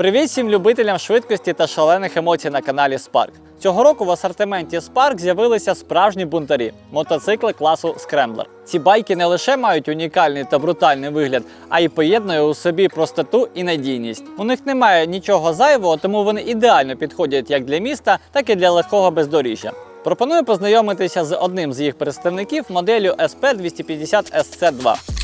Привіт всім любителям швидкості та шалених емоцій на каналі Spark. Цього року в асортименті Spark з'явилися справжні бунтарі мотоцикли класу Scrambler. Ці байки не лише мають унікальний та брутальний вигляд, а й поєднує у собі простоту і надійність. У них немає нічого зайвого, тому вони ідеально підходять як для міста, так і для легкого бездоріжжя. Пропоную познайомитися з одним з їх представників моделлю SP250 SC2.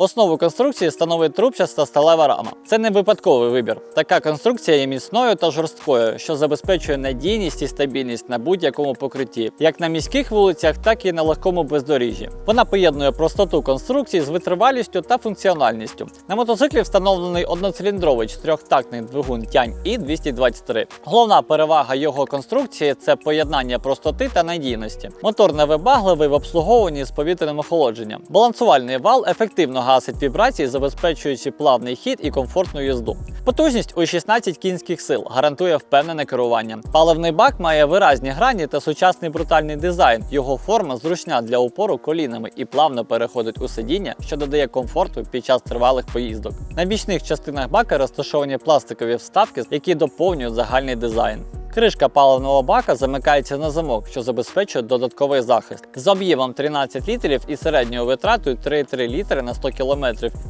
Основу конструкції становить трубчаста сталева рама. Це не випадковий вибір. Така конструкція є міцною та жорсткою, що забезпечує надійність і стабільність на будь-якому покритті, як на міських вулицях, так і на легкому бездоріжжі. Вона поєднує простоту конструкції з витривалістю та функціональністю. На мотоциклі встановлений одноциліндровий чотирьохтактний двигун Тянь і 223. Головна перевага його конструкції це поєднання простоти та надійності. Мотор невибагливий в обслуговуванні з повітряним охолодженням. Балансувальний вал ефективно гасить вібрації, забезпечуючи плавний хід і комфортну їзду. Потужність у 16 кінських сил гарантує впевнене керування. Паливний бак має виразні грані та сучасний брутальний дизайн. Його форма зручна для упору колінами і плавно переходить у сидіння, що додає комфорту під час тривалих поїздок. На бічних частинах бака розташовані пластикові вставки, які доповнюють загальний дизайн. Кришка паливного бака замикається на замок, що забезпечує додатковий захист. З об'ємом 13 літрів і середньою витратою 3,3 літри на 100 км.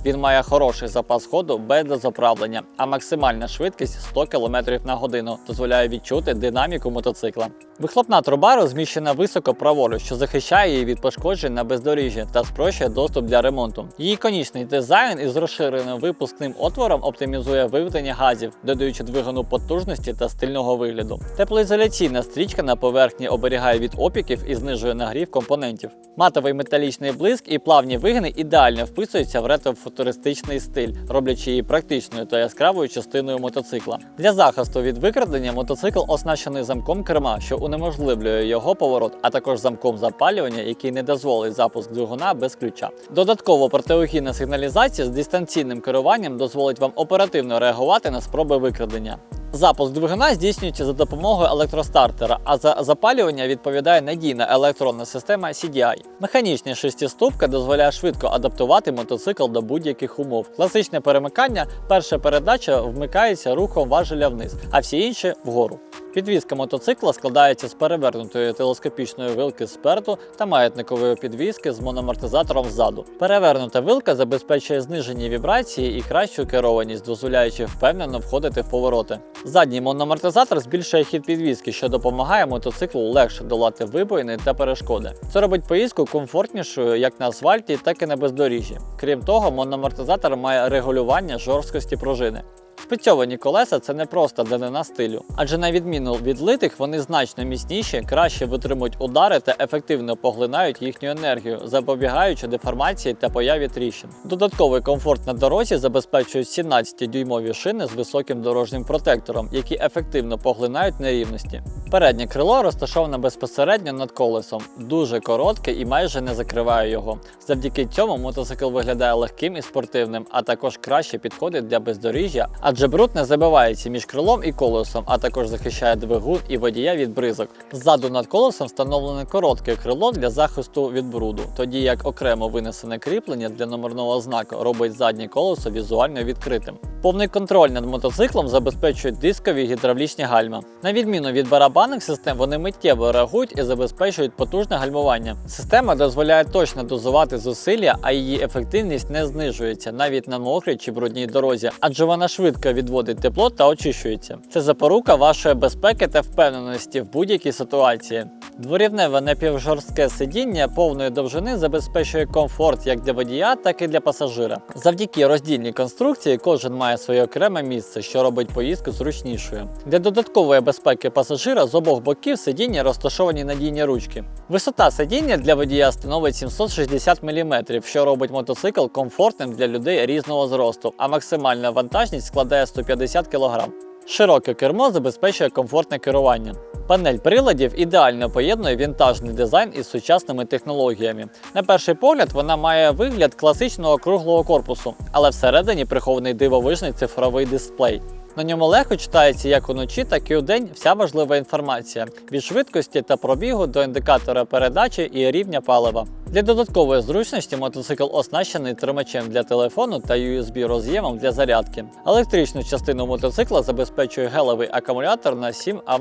Він має хороший запас ходу без дозаправлення, а максимальна швидкість 100 км на годину дозволяє відчути динаміку мотоцикла. Вихлопна труба розміщена високо праворуч, що захищає її від пошкоджень на бездоріжжі та спрощує доступ для ремонту. Її конічний дизайн із розширеним випускним отвором оптимізує виведення газів, додаючи двигуну потужності та стильного вигляду. Теплоізоляційна стрічка на поверхні оберігає від опіків і знижує нагрів компонентів. Матовий металічний блиск і плавні вигини ідеально вписуються в ретро-футуристичний стиль, роблячи її практичною та яскравою частиною мотоцикла. Для захисту від викрадення мотоцикл оснащений замком керма, що унеможливлює його поворот, а також замком запалювання, який не дозволить запуск двигуна без ключа. Додатково протиохідна сигналізація з дистанційним керуванням дозволить вам оперативно реагувати на спроби викрадення. Запуск двигуна здійснюється за допомогою електростартера, а за запалювання відповідає надійна електронна система CDI. Механічна шестиступка дозволяє швидко адаптувати мотоцикл до будь-яких умов. Класичне перемикання, перша передача вмикається рухом важеля вниз, а всі інші вгору. Підвізка мотоцикла складається з перевернутої телескопічної вилки спереду та маятникової підвізки з мономортизатором ззаду. Перевернута вилка забезпечує знижені вібрації і кращу керованість, дозволяючи впевнено входити в повороти. Задній мономортизатор збільшує хід підвізки, що допомагає мотоциклу легше долати вибоїни та перешкоди. Це робить поїздку комфортнішою як на асфальті, так і на бездоріжжі. Крім того, мономортизатор має регулювання жорсткості пружини. Спецьовані колеса це не просто данина стилю, адже на відміну від литих вони значно міцніші, краще витримують удари та ефективно поглинають їхню енергію, запобігаючи деформації та появі тріщин. Додатковий комфорт на дорозі забезпечують 17-дюймові шини з високим дорожнім протектором, які ефективно поглинають нерівності. Переднє крило розташоване безпосередньо над колесом, дуже коротке і майже не закриває його. Завдяки цьому мотоцикл виглядає легким і спортивним, а також краще підходить для бездоріжжя, адже бруд не забивається між крилом і колесом, а також захищає двигун і водія від бризок. Ззаду над колесом встановлене коротке крило для захисту від бруду, тоді як окремо винесене кріплення для номерного знаку робить заднє колесо візуально відкритим. Повний контроль над мотоциклом забезпечують дискові гідравлічні гальма. На відміну від барабанних систем вони миттєво реагують і забезпечують потужне гальмування. Система дозволяє точно дозувати зусилля, а її ефективність не знижується навіть на мокрій чи брудній дорозі, адже вона швидко відводить тепло та очищується. Це запорука вашої безпеки та впевненості в будь-якій ситуації. Дворівневе напівжорстке сидіння повної довжини забезпечує комфорт як для водія, так і для пасажира. Завдяки роздільній конструкції кожен має своє окреме місце, що робить поїздку зручнішою. Для додаткової безпеки пасажира з обох боків сидіння розташовані надійні ручки. Висота сидіння для водія становить 760 мм, що робить мотоцикл комфортним для людей різного зросту, а максимальна вантажність складає 150 кг. Широке кермо забезпечує комфортне керування. Панель приладів ідеально поєднує вінтажний дизайн із сучасними технологіями. На перший погляд вона має вигляд класичного круглого корпусу, але всередині прихований дивовижний цифровий дисплей. На ньому легко читається як уночі, так і удень вся важлива інформація від швидкості та пробігу до індикатора передачі і рівня палива. Для додаткової зручності мотоцикл оснащений тримачем для телефону та USB роз'ємом для зарядки. Електричну частину мотоцикла забезпечує гелевий акумулятор на 7 Ах,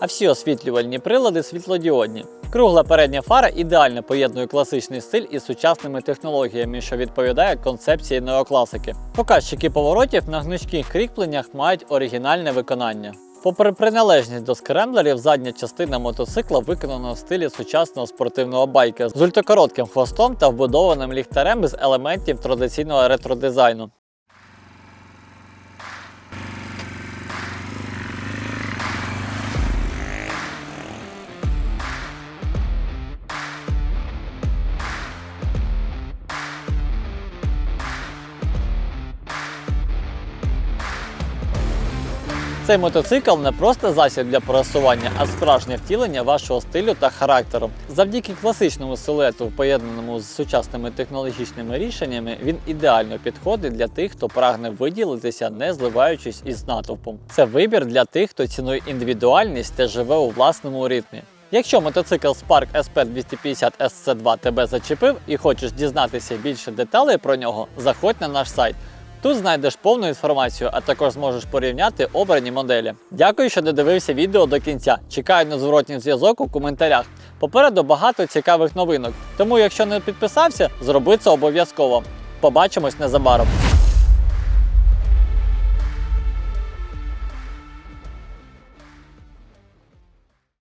а всі освітлювальні прилади світлодіодні. Кругла передня фара ідеально поєднує класичний стиль із сучасними технологіями, що відповідає концепції неокласики. Показчики поворотів на гнучких кріпленнях мають оригінальне виконання. Попри приналежність до скремблерів, задня частина мотоцикла виконана в стилі сучасного спортивного байка з ультракоротким хвостом та вбудованим ліхтарем з елементів традиційного ретро-дизайну. Цей мотоцикл не просто засіб для пересування, а справжнє втілення вашого стилю та характеру. Завдяки класичному силуету, поєднаному з сучасними технологічними рішеннями, він ідеально підходить для тих, хто прагне виділитися, не зливаючись із натовпом. Це вибір для тих, хто цінує індивідуальність та живе у власному ритмі. Якщо мотоцикл Spark SP 250 SC2 тебе зачепив і хочеш дізнатися більше деталей про нього, заходь на наш сайт. Тут знайдеш повну інформацію, а також зможеш порівняти обрані моделі. Дякую, що додивився відео до кінця. Чекаю на зворотній зв'язок у коментарях. Попереду багато цікавих новинок. Тому, якщо не підписався, зроби це обов'язково. Побачимось незабаром.